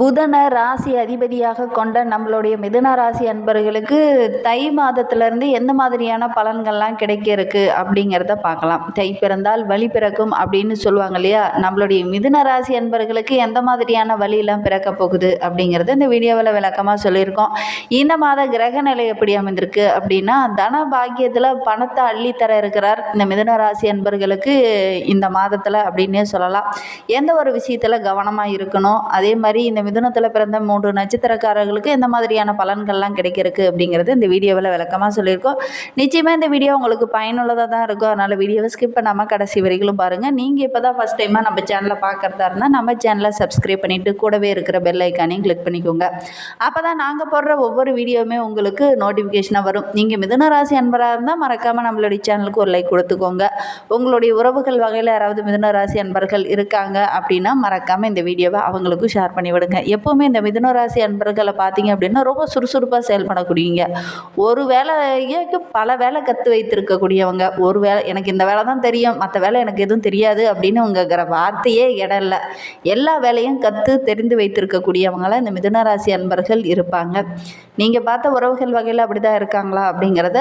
புதனை ராசி அதிபதியாக கொண்ட நம்மளுடைய மிதுன ராசி அன்பர்களுக்கு தை மாதத்துலேருந்து எந்த மாதிரியான பலன்கள்லாம் கிடைக்க இருக்கு அப்படிங்கிறத பார்க்கலாம். தை பிறந்தால் வழி பிறக்கும் அப்படின்னு சொல்லுவாங்க இல்லையா? நம்மளுடைய மிதுன ராசி அன்பர்களுக்கு எந்த மாதிரியான வழியெல்லாம் பிறக்க போகுது அப்படிங்கிறத இந்த வீடியோவில் விளக்கமாக சொல்லியிருக்கோம். இந்த மாத கிரக நிலை எப்படி அமைந்திருக்கு அப்படின்னா தன பாக்கியத்தில் பணத்தை அள்ளித்தர இருக்கிறார் இந்த மிதுன ராசி அன்பர்களுக்கு இந்த மாதத்தில் அப்படின்னே சொல்லலாம். எந்த ஒரு விஷயத்தில் கவனமாக இருக்கணும்? அதே மாதிரி இந்த மிதுனத்தில் பிறந்த மூன்று நட்சத்திரக்காரர்களுக்கு இந்த மாதிரியான பலன்கள்லாம் கிடைக்கிறதுக்கு அப்படிங்கிறது இந்த வீடியோவில் விளக்கமாக சொல்லியிருக்கோம். நிச்சயமாக இந்த வீடியோ உங்களுக்கு பயனுள்ளதாக தான் இருக்கும். அதனால் வீடியோவை ஸ்கிப் பண்ணாமல் கடைசி வரைகளும் பாருங்கள் நீங்கள் இப்போ தான் ஃபஸ்ட் டைமாக நம்ம சேனலை பார்க்குறதா இருந்தால் நம்ம சேனலை சப்ஸ்கிரைப் பண்ணிவிட்டு கூடவே இருக்கிற பெல் ஐக்கானையும் கிளிக் பண்ணிக்கோங்க. அப்போ தான் நாங்கள் போடுற ஒவ்வொரு வீடியோவுமே உங்களுக்கு நோட்டிஃபிகேஷனாக வரும். நீங்கள் மிதுன ராசி அன்பராக இருந்தால் மறக்காமல் நம்மளுடைய சேனலுக்கு ஒரு லைக் கொடுத்துக்கோங்க. உங்களுடைய உறவுகள் வகையில் யாராவது மிதுன ராசி அன்பர்கள் இருக்காங்க அப்படின்னா மறக்காமல் இந்த வீடியோவை அவங்களுக்கும் ஷேர் பண்ணி விடுங்க எப்போவுமே இந்த மிதுனராசி அன்பர்களை பார்த்தீங்க அப்படின்னா ரொம்ப சுறுசுறுப்பாக செயல்படக்கூடியவங்க ஒரு வேலைக்கு பல வேலை கற்று வைத்திருக்கக்கூடியவங்க. ஒரு வேலை எனக்கு இந்த வேலை தான் தெரியும் மற்ற வேலை எனக்கு எதுவும் தெரியாது அப்படின்னு உங்கிற வார்த்தையே இடம் இல்லை எல்லா வேலையும் கற்று தெரிந்து வைத்திருக்கக்கூடியவங்களாம் இந்த மிதுனராசி அன்பர்கள் இருப்பாங்க. நீங்கள் பார்த்த உறவுகள் வகையில் அப்படி தான் இருக்காங்களா அப்படிங்கிறத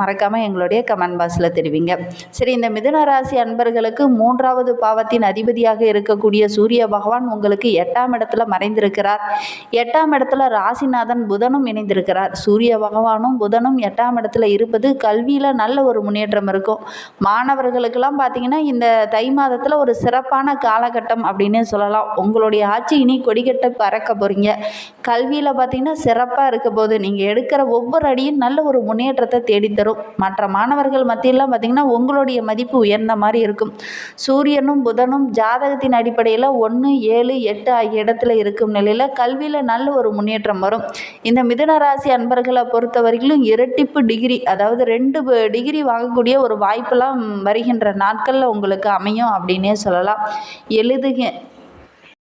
மறக்காமல் எங்களுடைய கமெண்ட் பாக்ஸில் தெரிவிங்க. சரி இந்த மிதுன ராசி அன்பர்களுக்கு மூன்றாவது பாவத்தின் அதிபதியாக இருக்கக்கூடிய சூரிய பகவான் உங்களுக்கு எட்டாம் இடத்துல மறைந்திருக்கிறார். எட்டாம் இடத்துல ராசிநாதன் புதனும் இணைந்திருக்கிறார். சூரிய பகவானும் புதனும் எட்டாம் இடத்துல இருப்பது கல்வியில் நல்ல ஒரு முன்னேற்றம் இருக்கும். மாணவர்களுக்கெல்லாம் பார்த்தீங்கன்னா இந்த தை மாதத்தில் ஒரு சிறப்பான காலகட்டம் அப்படின்னு சொல்லலாம். உங்களுடைய ஆட்சி இனி கொடிக்கட்ட பறக்க போகிறீங்க கல்வியில் பார்த்தீங்கன்னா சிறப்பாக இருக்க போது நீங்கள் எடுக்கிற ஒவ்வொரு அடியும் நல்ல ஒரு முன்னேற்றத்தை தேடித்தரும். மற்ற மாணவர்கள் மத்தியெல்லாம் பார்த்தீங்கன்னா உங்களுடைய மதிப்பு உயர்ந்த மாதிரி இருக்கும். சூரியனும் புதனும் ஜாதகத்தின் அடிப்படையில் ஒன்று ஏழு எட்டு ஆகிய இடத்துல இருக்கும் நிலையில் கல்வியில் நல்ல ஒரு முன்னேற்றம் வரும். இந்த மிதுன ராசி அன்பர்களை பொறுத்த வரையிலும் இரட்டிப்பு டிகிரி அதாவது ரெண்டு டிகிரி வாங்கக்கூடிய ஒரு வாய்ப்பெல்லாம் வருகின்ற நாட்களில் உங்களுக்கு அமையும் அப்படின்னே சொல்லலாம். எழுதுக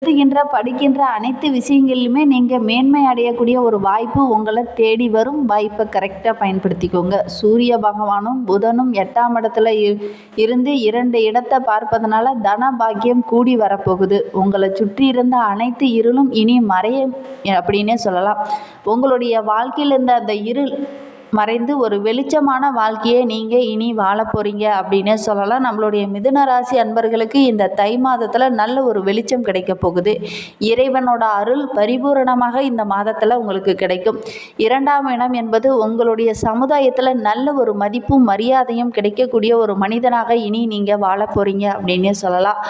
எழுதுகின்ற படிக்கின்ற அனைத்து விஷயங்களிலுமே நீங்கள் மேன்மை அடையக்கூடிய ஒரு வாய்ப்பு உங்களை தேடி வரும். வாய்ப்பை கரெக்டாக பயன்படுத்திக்கோங்க. சூரிய பகவானும் புதனும் எட்டாம் இடத்துல இரு- இருந்து இரண்டு இடத்தை பார்ப்பதனால தன பாக்கியம் கூடி வரப்போகுது. உங்களை சுற்றி இருந்த அனைத்து இருளும் இனி மறைய அப்படின்னே சொல்லலாம். உங்களுடைய வாழ்க்கையில் இருந்த அந்த இருள் மறைந்து ஒரு வெளிச்சமான வாழ்க்கையை நீங்கள் இனி வாழ போகிறீங்க அப்படின்னே சொல்லலாம். நம்மளுடைய மிதுன ராசி அன்பர்களுக்கு இந்த தை மாதத்தில் நல்ல ஒரு வெளிச்சம் கிடைக்க போகுது. இறைவனோட அருள் பரிபூரணமாக இந்த மாதத்தில் உங்களுக்கு கிடைக்கும். இரண்டாம் இடம் என்பது உங்களுடைய சமுதாயத்தில் நல்ல ஒரு மதிப்பும் மரியாதையும் கிடைக்கக்கூடிய ஒரு மனிதனாக இனி நீங்கள் வாழ போகிறீங்க அப்படின்னே சொல்லலாம்.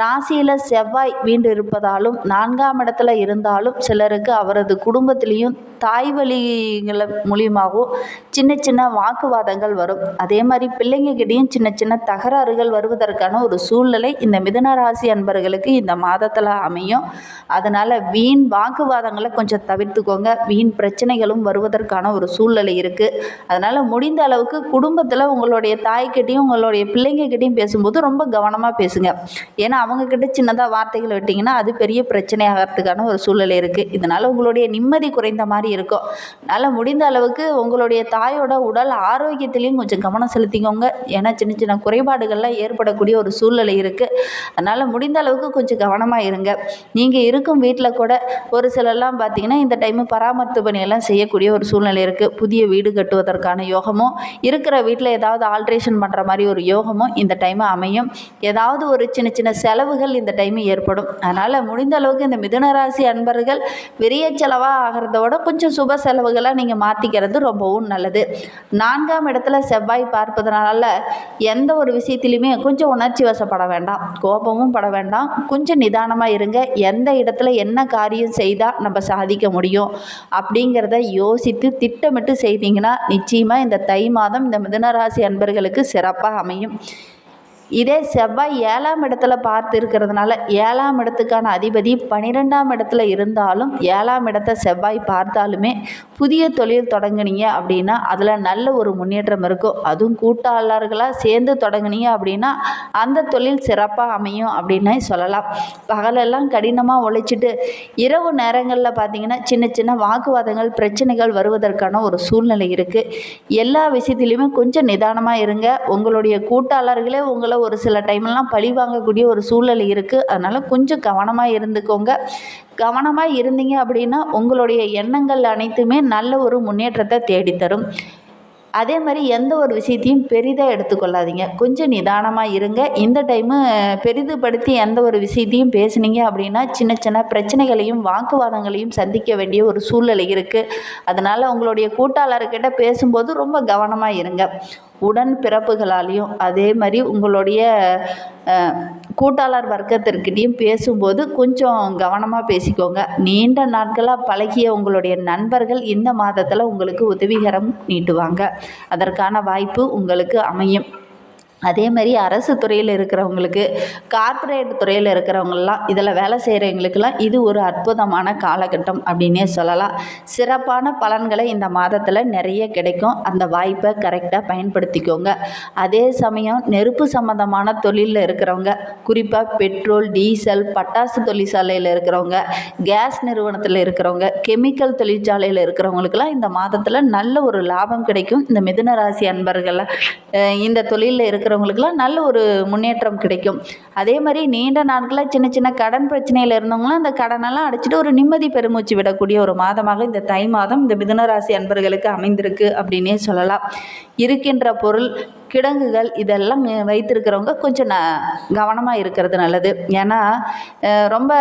ராசியில் செவ்வாய் வீண்டு இருப்பதாலும் நான்காம் இடத்துல இருந்தாலும் சிலருக்கு அவரது குடும்பத்திலையும் தாய் வழிகளை மூலியமாகவும் சின்ன சின்ன வாக்குவாதங்கள் வரும். அதே மாதிரி பிள்ளைங்ககிட்டையும் சின்ன சின்ன தகராறுகள் வருவதற்கான ஒரு சூழ்நிலை இந்த மிதுன ராசி அன்பர்களுக்கு இந்த மாதத்தில் அமையும். அதனால் வீண் வாக்குவாதங்களை கொஞ்சம் தவிர்த்துக்கோங்க. வீண் பிரச்சனைகளும் வருவதற்கான ஒரு சூழ்நிலை இருக்குது அதனால் முடிந்த அளவுக்கு குடும்பத்தில் உங்களுடைய தாய்கிட்டையும் உங்களுடைய பிள்ளைங்ககிட்டையும் பேசும்போது ரொம்ப கவனமாக பேசுங்க. ஏன்னா அவங்கக்கிட்ட சின்னதாக வார்த்தைகள் விட்டிங்கன்னா அது பெரிய பிரச்சனையாகிறதுக்கான ஒரு சூழ்நிலை இருக்குது இதனால் உங்களுடைய நிம்மதி குறைந்த மாதிரி இருக்கும். அதனால் முடிந்த அளவுக்கு உங்களுடைய தாயோட உடல் ஆரோக்கியத்திலையும் கொஞ்சம் கவனம் செலுத்திக்கோங்க. ஏன்னா சின்ன சின்ன குறைபாடுகள்லாம் ஏற்படக்கூடிய ஒரு சூழ்நிலை இருக்குது அதனால் முடிந்த அளவுக்கு கொஞ்சம் கவனமாக இருங்க. நீங்கள் இருக்கும் வீட்டில் கூட ஒரு சிலர்லாம் பார்த்தீங்கன்னா இந்த டைமு பராமரித்து பணியெல்லாம் செய்யக்கூடிய ஒரு சூழ்நிலை இருக்குது புதிய வீடு கட்டுவதற்கான யோகமும் இருக்கிற வீட்டில் ஏதாவது ஆல்ட்ரேஷன் பண்ணுற மாதிரி ஒரு யோகமும் இந்த டைமு அமையும். ஏதாவது ஒரு சின்ன சின்ன செலவுகள் இந்த டைமு ஏற்படும். அதனால் முடிந்த அளவுக்கு இந்த மிதுனராசி அன்பர்கள் விரிய செலவாக ஆகிறதோட கொஞ்சம் சுப செலவுகளை நீங்கள் மாற்றிக்கிறது ரொம்பவும் நல்லது. நான்காம் இடத்துல செவ்வாய் பார்ப்பதனால எந்த ஒரு விஷயத்திலையுமே கொஞ்சம் உணர்ச்சி வசப்பட வேண்டாம். கோபமும் பட வேண்டாம். கொஞ்சம் நிதானமாக இருங்க. எந்த இடத்துல என்ன காரியம் செய்தால் நம்ம சாதிக்க முடியும் அப்படிங்கிறத யோசித்து திட்டமிட்டு செய்தீங்கன்னா நிச்சயமாக இந்த தை மாதம் இந்த மிதனராசி அன்பர்களுக்கு சிறப்பாக அமையும். இதே செவ்வாய் ஏழாம் இடத்துல பார்த்து இருக்கிறதுனால ஏழாம் இடத்துக்கான அதிபதி பன்னிரெண்டாம் இடத்துல இருந்தாலும் ஏழாம் இடத்த செவ்வாய் பார்த்தாலுமே புதிய தொழில் தொடங்குனீங்க அப்படின்னா அதில் நல்ல ஒரு முன்னேற்றம் இருக்கும். அதுவும் கூட்டாளர்களாக சேர்ந்து தொடங்குனீங்க அப்படின்னா அந்த தொழில் சிறப்பாக அமையும் அப்படின்னே சொல்லலாம். பகலெல்லாம் கடினமாக உழைச்சிட்டு இரவு நேரங்களில் பார்த்தீங்கன்னா சின்ன சின்ன வாக்குவாதங்கள் பிரச்சனைகள் வருவதற்கான ஒரு சூழ்நிலை இருக்குது எல்லா விஷயத்துலையுமே கொஞ்சம் நிதானமாக இருங்க. உங்களுடைய கூட்டாளர்களே உங்களை ஒரு சில டைம்லாம் பழி வாங்கக்கூடிய ஒரு சூழ்நிலை இருக்குது அதனால் கொஞ்சம் கவனமாக இருந்துக்கோங்க. கவனமாக இருந்தீங்க அப்படின்னா உங்களுடைய எண்ணங்கள் அனைத்துமே நல்ல ஒரு முன்னேற்றத்தை தேடித்தரும். அதே மாதிரி எந்த ஒரு விஷயத்தையும் பெரிதாக எடுத்துக்கொள்ளாதீங்க. கொஞ்சம் நிதானமாக இருங்க. இந்த டைமு பெரிதுபடுத்தி எந்த ஒரு விஷயத்தையும் பேசுனீங்க அப்படின்னா சின்ன சின்ன பிரச்சனைகளையும் வாக்குவாதங்களையும் சந்திக்க வேண்டிய ஒரு சூழ்நிலை இருக்குது அதனால் உங்களுடைய கூட்டாளர்கிட்ட பேசும்போது ரொம்ப கவனமாக இருங்க. உடன் பிறப்புகளாலையும் அதே மாதிரி உங்களுடைய கூட்டாளர் வர்க்கத்திற்கிட்டையும் பேசும்போது கொஞ்சம் கவனமாக பேசிக்கோங்க. நீண்ட நாட்களாக பழகிய உங்களுடைய நண்பர்கள் இந்த மாதத்தில் உங்களுக்கு உதவிகரம் நீட்டுவாங்க. அதற்கான வாய்ப்பு உங்களுக்கு அமையும். அதே மாதிரி அரசு துறையில் இருக்கிறவங்களுக்கு கார்ப்பரேட் துறையில் இருக்கிறவங்களாம் இதில் வேலை செய்கிறவங்களுக்கெல்லாம் இது ஒரு அற்புதமான காலகட்டம் அப்படின்னே சொல்லலாம். சிறப்பான பலன்களை இந்த மாதத்தில் நிறைய கிடைக்கும். அந்த வாய்ப்பை கரெக்டாக பயன்படுத்திக்கோங்க. அதே சமயம் நெருப்பு சம்மந்தமான தொழிலில் இருக்கிறவங்க குறிப்பாக பெட்ரோல் டீசல் பட்டாசு தொழிற்சாலையில் இருக்கிறவங்க கேஸ் நிறுவனத்தில் இருக்கிறவங்க கெமிக்கல் தொழிற்சாலையில் இருக்கிறவங்களுக்கெல்லாம் இந்த மாதத்தில் நல்ல ஒரு லாபம் கிடைக்கும். இந்த மிதுன ராசி அன்பர்கள் இந்த தொழிலில் இருக்கிற இருக்கிறவங்களுக்குலாம் நல்ல ஒரு முன்னேற்றம் கிடைக்கும். அதே மாதிரி நீண்ட நாட்களாக சின்ன சின்ன கடன் பிரச்சனையில் இருந்தவங்களாம் அந்த கடனெல்லாம் அடைச்சிட்டு ஒரு நிம்மதி பெருமூச்சு விடக்கூடிய ஒரு மாதமாக இந்த தை மாதம் இந்த மிதுனராசி அன்பர்களுக்கு அமைந்திருக்கு அப்படின்னே சொல்லலாம். இருக்கின்ற பொருள் கிடங்குகள் இதெல்லாம் வைத்திருக்கிறவங்க கொஞ்சம் ந கவனமாக இருக்கிறது நல்லது. ஏன்னா ரொம்ப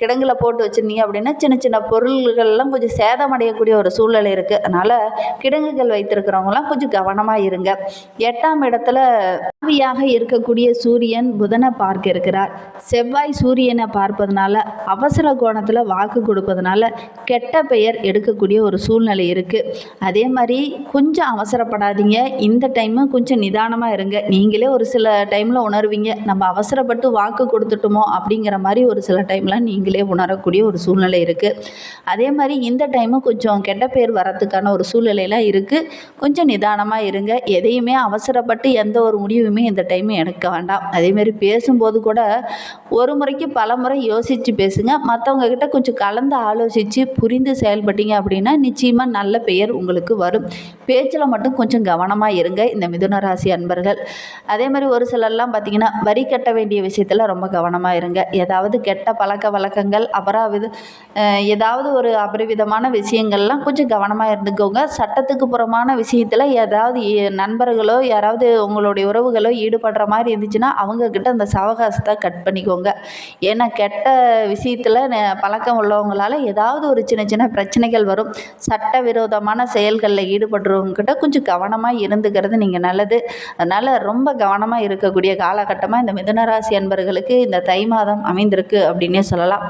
கிடங்குல போட்டு வச்சுருந்தீங்க அப்படின்னா சின்ன சின்ன பொருள்கள்லாம் கொஞ்சம் சேதமடையக்கூடிய ஒரு சூழ்நிலை இருக்குது அதனால் கிடங்குகள் வைத்திருக்கிறவங்களாம் கொஞ்சம் கவனமாக இருங்க. எட்டாம் இடத்துல ஆவியாக இருக்கக்கூடிய சூரியன் புதனை பார்க்க இருக்கிறார். செவ்வாய் சூரியனை பார்ப்பதனால அவசர கோணத்தில் வாக்கு கொடுப்பதனால கெட்ட பெயர் எடுக்கக்கூடிய ஒரு சூழ்நிலை இருக்குது அதே மாதிரி கொஞ்சம் அவசரப்படாதீங்க. இந்த டைமு கொஞ்சம் நிதானமாக இருங்க. நீங்களே ஒரு சில டைமில் உணர்வீங்க. நம்ம அவசரப்பட்டு வாக்கு கொடுத்துட்டோமோ அப்படிங்கிற மாதிரி ஒரு சில டைமில் நீங்களே உணரக்கூடிய ஒரு சூழ்நிலை இருக்குது அதே மாதிரி இந்த டைமும் கொஞ்சம் கெட்ட பேர் வரத்துக்கான ஒரு சூழ்நிலையெல்லாம் இருக்குது கொஞ்சம் நிதானமாக இருங்க. எதையுமே அவசரப்பட்டு எந்த ஒரு முடிவுமே இந்த டைம் எடுக்க வேண்டாம். அதேமாரி பேசும்போது கூட ஒரு முறைக்கு பல முறை யோசித்து பேசுங்க. மற்றவங்க கிட்ட கொஞ்சம் கலந்து ஆலோசித்து புரிந்து செயல்பட்டீங்க அப்படின்னா நிச்சயமாக நல்ல பெயர் உங்களுக்கு வரும். பேச்சில் மட்டும் கொஞ்சம் கவனமாக இருங்க. இந்த மிதுன மிதுன ராசி அன்பர்கள். அதே மாதிரி ஒரு சிலர்லாம் பார்த்திங்கன்னா வரி கட்ட வேண்டிய விஷயத்தில் ரொம்ப கவனமாக இருங்க. ஏதாவது கெட்ட பழக்க வழக்கங்கள் அபராவித ஏதாவது ஒரு அபரிவிதமான விஷயங்கள்லாம் கொஞ்சம் கவனமாக இருந்துக்கோங்க. சட்டத்துக்கு புறமான விஷயத்தில் ஏதாவது நண்பர்களோ யாராவது உங்களுடைய உறவுகளோ ஈடுபடுற மாதிரி இருந்துச்சுன்னா அவங்கக்கிட்ட அந்த சவகாசத்தை கட் பண்ணிக்கோங்க. ஏன்னா கெட்ட விஷயத்தில் பழக்கம் உள்ளவங்களால் ஏதாவது ஒரு சின்ன சின்ன பிரச்சனைகள் வரும். சட்டவிரோதமான செயல்களில் ஈடுபடுறவங்கக்கிட்ட கொஞ்சம் கவனமாக இருந்துக்கிறது நீங்கள் நல்ல நல்லது. அதனால் ரொம்ப கவனமாக இருக்கக்கூடிய காலகட்டமாக இந்த மிதுனராசி அன்பர்களுக்கு இந்த தை மாதம் அமைந்திருக்கு அப்படின்னே சொல்லலாம்.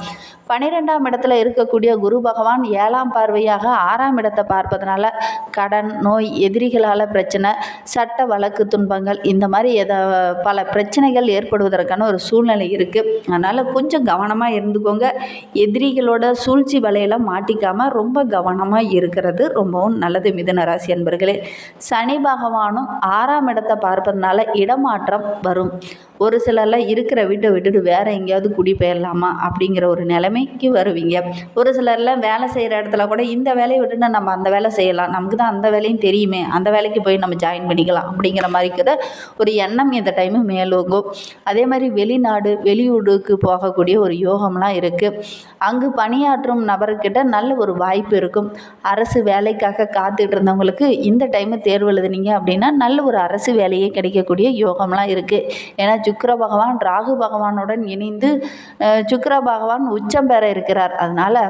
பன்னிரெண்டாம் இடத்துல இருக்கக்கூடிய குரு பகவான் ஏழாம் பார்வையாக ஆறாம் இடத்தை பார்ப்பதனால கடன் நோய் எதிரிகளால் பிரச்சனை சட்ட வழக்கு துன்பங்கள் இந்த மாதிரி எதை பல பிரச்சனைகள் ஏற்படுவதற்கான ஒரு சூழ்நிலை இருக்குது அதனால் கொஞ்சம் கவனமாக இருந்துக்கோங்க. எதிரிகளோட சூழ்ச்சி வலையெல்லாம் மாட்டிக்காமல் ரொம்ப கவனமாக இருக்கிறது ரொம்பவும் நல்லது மிதனராசி அன்பர்களே. சனி பகவானும் ஆறாம் இடத்தை பார்ப்பதனால இடமாற்றம் வரும். ஒரு சிலர்லாம் இருக்கிற வீட்டை விட்டுட்டு வேறு எங்கேயாவது குடி போயிடலாமா அப்படிங்கிற ஒரு நிலைமைக்கு வருவீங்க. ஒரு சிலர்லாம் வேலை செய்கிற இடத்துல கூட இந்த வேலையை விட்டுட்டு நம்ம அந்த வேலை செய்யலாம். நமக்கு தான் அந்த வேலையும் தெரியுமே. அந்த வேலைக்கு போய் நம்ம ஜாயின் பண்ணிக்கலாம் அப்படிங்கிற மாதிரி இருக்கிற ஒரு எண்ணம் இந்த டைமு மேலோங்கும். அதே மாதிரி வெளிநாடு வெளியூருக்கு போகக்கூடிய ஒரு யோகம்லாம் இருக்குது அங்கு பணியாற்றும் நபர்கிட்ட நல்ல ஒரு வாய்ப்பு இருக்கும். அரசு வேலைக்காக காத்துட்டு இருந்தவங்களுக்கு இந்த டைமு தேர்வு எழுதுனீங்க அப்படின்னா நல்ல ஒரு அரசு வேலையே கிடைக்கக்கூடிய யோகம்லாம் இருக்குது ஏன்னா சுக்கர பகவான் ராகு பகவானுடன் இணைந்து சுக்கர பகவான் உச்சம் பெற இருக்கிறார். அதனால்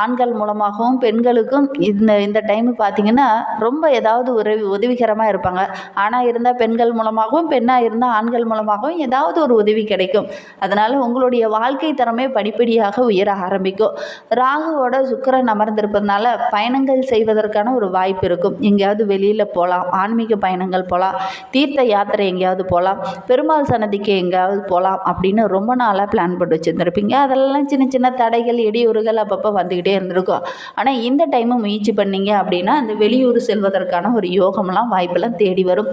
ஆண்கள் மூலமாகவும் பெண்களுக்கும் இந்த இந்த டைமு பார்த்திங்கன்னா ரொம்ப ஏதாவது உதவி உதவிகரமாக இருப்பாங்க. ஆனால் இருந்தால் பெண்கள் மூலமாகவும் பெண்ணாக இருந்தால் ஆண்கள் மூலமாகவும் ஏதாவது ஒரு உதவி கிடைக்கும். அதனால் உங்களுடைய வாழ்க்கை தரமே படிப்படியாக உயர ஆரம்பிக்கும். ராகுவோட சுக்கரன் அமர்ந்திருப்பதனால பயணங்கள் செய்வதற்கான ஒரு வாய்ப்பு இருக்கும். எங்கேயாவது வெளியில் போகலாம் ஆன்மீக பயணங்கள் போகலாம் தீர்த்த யாத்திரை எங்கேயாவது போகலாம் பெருமாள் சன்னதி ஊட்டிக்கு எங்கேயாவது போகலாம் அப்படின்னு ரொம்ப நாளாக பிளான் போட்டு வச்சுருந்துருப்பீங்க. அதெல்லாம் சின்ன சின்ன தடைகள் இடையூறுகள் அப்பப்போ வந்துக்கிட்டே இருந்திருக்கும். ஆனால் இந்த டைமு முயற்சி பண்ணிங்க அப்படின்னா அந்த வெளியூர் செல்வதற்கான ஒரு யோகம்லாம் வாய்ப்பெல்லாம் தேடி வரும்.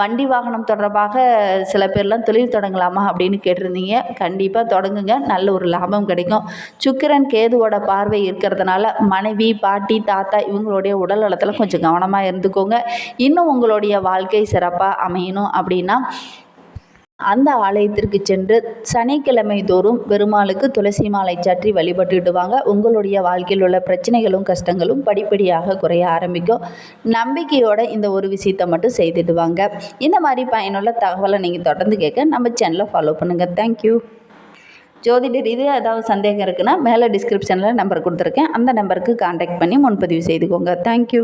வண்டி வாகனம் தொடர்பாக சில பேர்லாம் தொழில் தொடங்கலாமா அப்படின்னு கேட்டிருந்தீங்க. கண்டிப்பாக தொடங்குங்க. நல்ல ஒரு லாபம் கிடைக்கும். சுக்கிரன் கேதுவோட பார்வை இருக்கிறதுனால மனைவி பாட்டி தாத்தா இவங்களுடைய உடல் நலத்தில் கொஞ்சம் கவனமாக இருந்துக்கோங்க. இன்னும் உங்களுடைய வாழ்க்கை சிறப்பாக அமையணும் அப்படின்னா அந்த ஆலயத்திற்கு சென்று சனிக்கிழமை தோறும் பெருமாளுக்கு துளசி மாலை சாற்றி வழிபட்டுடுவாங்க உங்களுடைய வாழ்க்கையில் உள்ள பிரச்சனைகளும் கஷ்டங்களும் படிப்படியாக குறைய ஆரம்பிக்கும். நம்பிக்கையோட இந்த ஒரு விஷயத்தை மட்டும் செய்துடுவாங்க இந்த மாதிரி பயனுள்ள தகவலை நீங்கள் தொடர்ந்து கேட்க நம்ம சேனலை ஃபாலோ பண்ணுங்கள் தேங்க்யூ ஜோதிட ரீதியாக ஏதாவது சந்தேகம் இருக்குன்னா மேலே டிஸ்கிரிப்ஷனில் நம்பர் கொடுத்துருக்கேன். அந்த நம்பருக்கு காண்டாக்ட் பண்ணி முன்பதிவு செய்துக்கோங்க. தேங்க்யூ